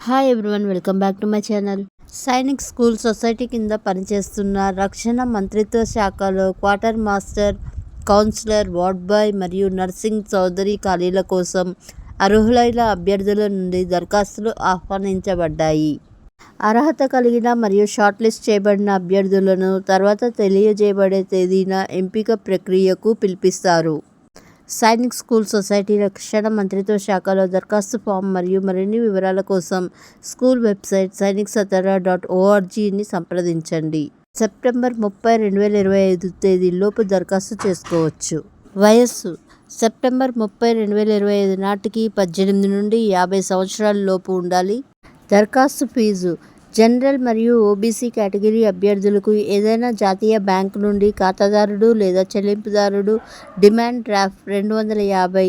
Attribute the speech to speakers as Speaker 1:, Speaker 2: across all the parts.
Speaker 1: Hi everyone welcome back to my channel Sainik school society కింద పనిచేస్తున్న రక్షణ మంత్రిత్వ శాఖలో quarter master counsellor ward boy మరియు నర్సింగ్ చౌదరి ఖాళీల కోసం అర్హులైన అభ్యర్థుల నుండి దరఖాస్తులు ఆహ్వానించబడ్డాయి. అర్హత కలిగిన మరియు షార్ట్ లిస్ట్ చేయబడిన అభ్యర్థులను తర్వాత తెలియజేయబడే తేదీన ఎంపిక ప్రక్రియకు పిలిపిస్తారు. సైనిక్ స్కూల్ సొసైటీ రక్షణ మంత్రిత్వ శాఖలో దరఖాస్తు ఫామ్ మరియు మరిన్ని వివరాల కోసం school website Sainik Satara dot ఓఆర్జీని సంప్రదించండి. సెప్టెంబర్ ముప్పై రెండు వేల ఇరవై ఐదు తేదీలోపు దరఖాస్తు చేసుకోవచ్చు. వయస్సు. సెప్టెంబర్ ముప్పై రెండు వేల ఇరవై ఐదు నాటికి పద్దెనిమిది నుండి యాభై సంవత్సరాల లోపు ఉండాలి. దరఖాస్తు ఫీజు. జనరల్ మరియు ఓబీసీ కేటగిరీ అభ్యర్థులకు ఏదైనా జాతీయ బ్యాంకు నుండి ఖాతాదారుడు లేదా చెల్లింపుదారుడు డిమాండ్ డ్రాఫ్ట్ రెండు వందల యాభై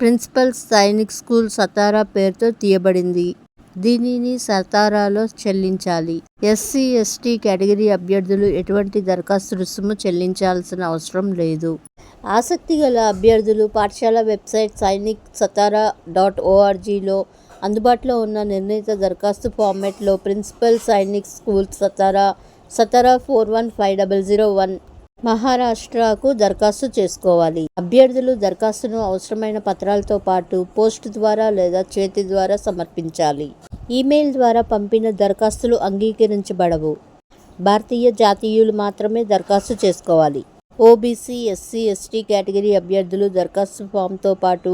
Speaker 1: ప్రిన్సిపల్ సైనిక్ స్కూల్ సతారా పేరుతో తీయబడింది. దీనిని సతారాలో చెల్లించాలి. ఎస్సీ ఎస్టీ కేటగిరీ అభ్యర్థులు ఎటువంటి దరఖాస్తు రుసుము చెల్లించాల్సిన అవసరం లేదు. ఆసక్తి గల అభ్యర్థులు పాఠశాల వెబ్సైట్ సైనిక్ సతారా డాట్ ఓఆర్జీలో అందుబాటులో ఉన్న నిర్ణీత దరఖాస్తు ఫార్మాట్లో principal Sainik school Satara Satara four one five double zero one మహారాష్ట్రకు దరఖాస్తు చేసుకోవాలి. అభ్యర్థులు దరఖాస్తును అవసరమైన పత్రాలతో పాటు పోస్ట్ ద్వారా లేదా చేతి ద్వారా సమర్పించాలి. ఈమెయిల్ ద్వారా పంపిన దరఖాస్తులు అంగీకరించబడవు. భారతీయ జాతీయులు మాత్రమే దరఖాస్తు చేసుకోవాలి. ఓబీసీ ఎస్సీ ఎస్టీ కేటగిరీ అభ్యర్థులు దరఖాస్తు ఫామ్తో పాటు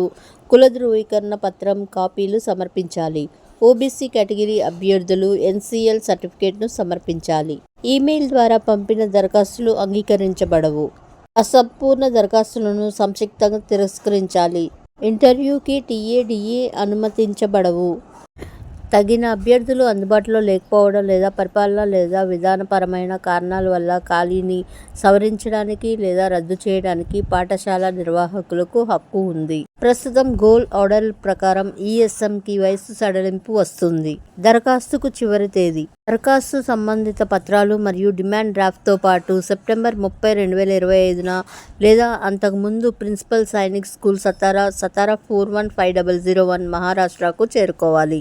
Speaker 1: కుల ధృవీకరణ పత్రం కాపీలు సమర్పించాలి. ఓబీసీ కేటగిరీ అభ్యర్థులు ఎన్సీఎల్ సర్టిఫికేట్ను సమర్పించాలి. ఈమెయిల్ ద్వారా పంపిన దరఖాస్తులు అంగీకరించబడవు. అసంపూర్ణ దరఖాస్తులను సంక్షిప్తంగా తిరస్కరించాలి. ఇంటర్వ్యూకి టీఏడిఏ అనుమతించబడవు. తగిన అభ్యర్థులు అందుబాటులో లేకపోవడం లేదా పరిపాలన లేదా విధానపరమైన కారణాల వల్ల ఖాళీని సవరించడానికి లేదా రద్దు చేయడానికి పాఠశాల నిర్వాహకులకు హక్కు ఉంది. ప్రస్తుతం గోల్ ఆర్డర్ ప్రకారం ఈఎస్ఎంకి వయసు సడలింపు వస్తుంది. దరఖాస్తుకు చివరి తేదీ. దరఖాస్తు సంబంధిత పత్రాలు మరియు డిమాండ్ డ్రాఫ్ట్తో పాటు సెప్టెంబర్ ముప్పై రెండు వేల ఇరవై ఐదున లేదా అంతకుముందు principal Sainik school Satara Satara four one five double zero one మహారాష్ట్రకు చేరుకోవాలి.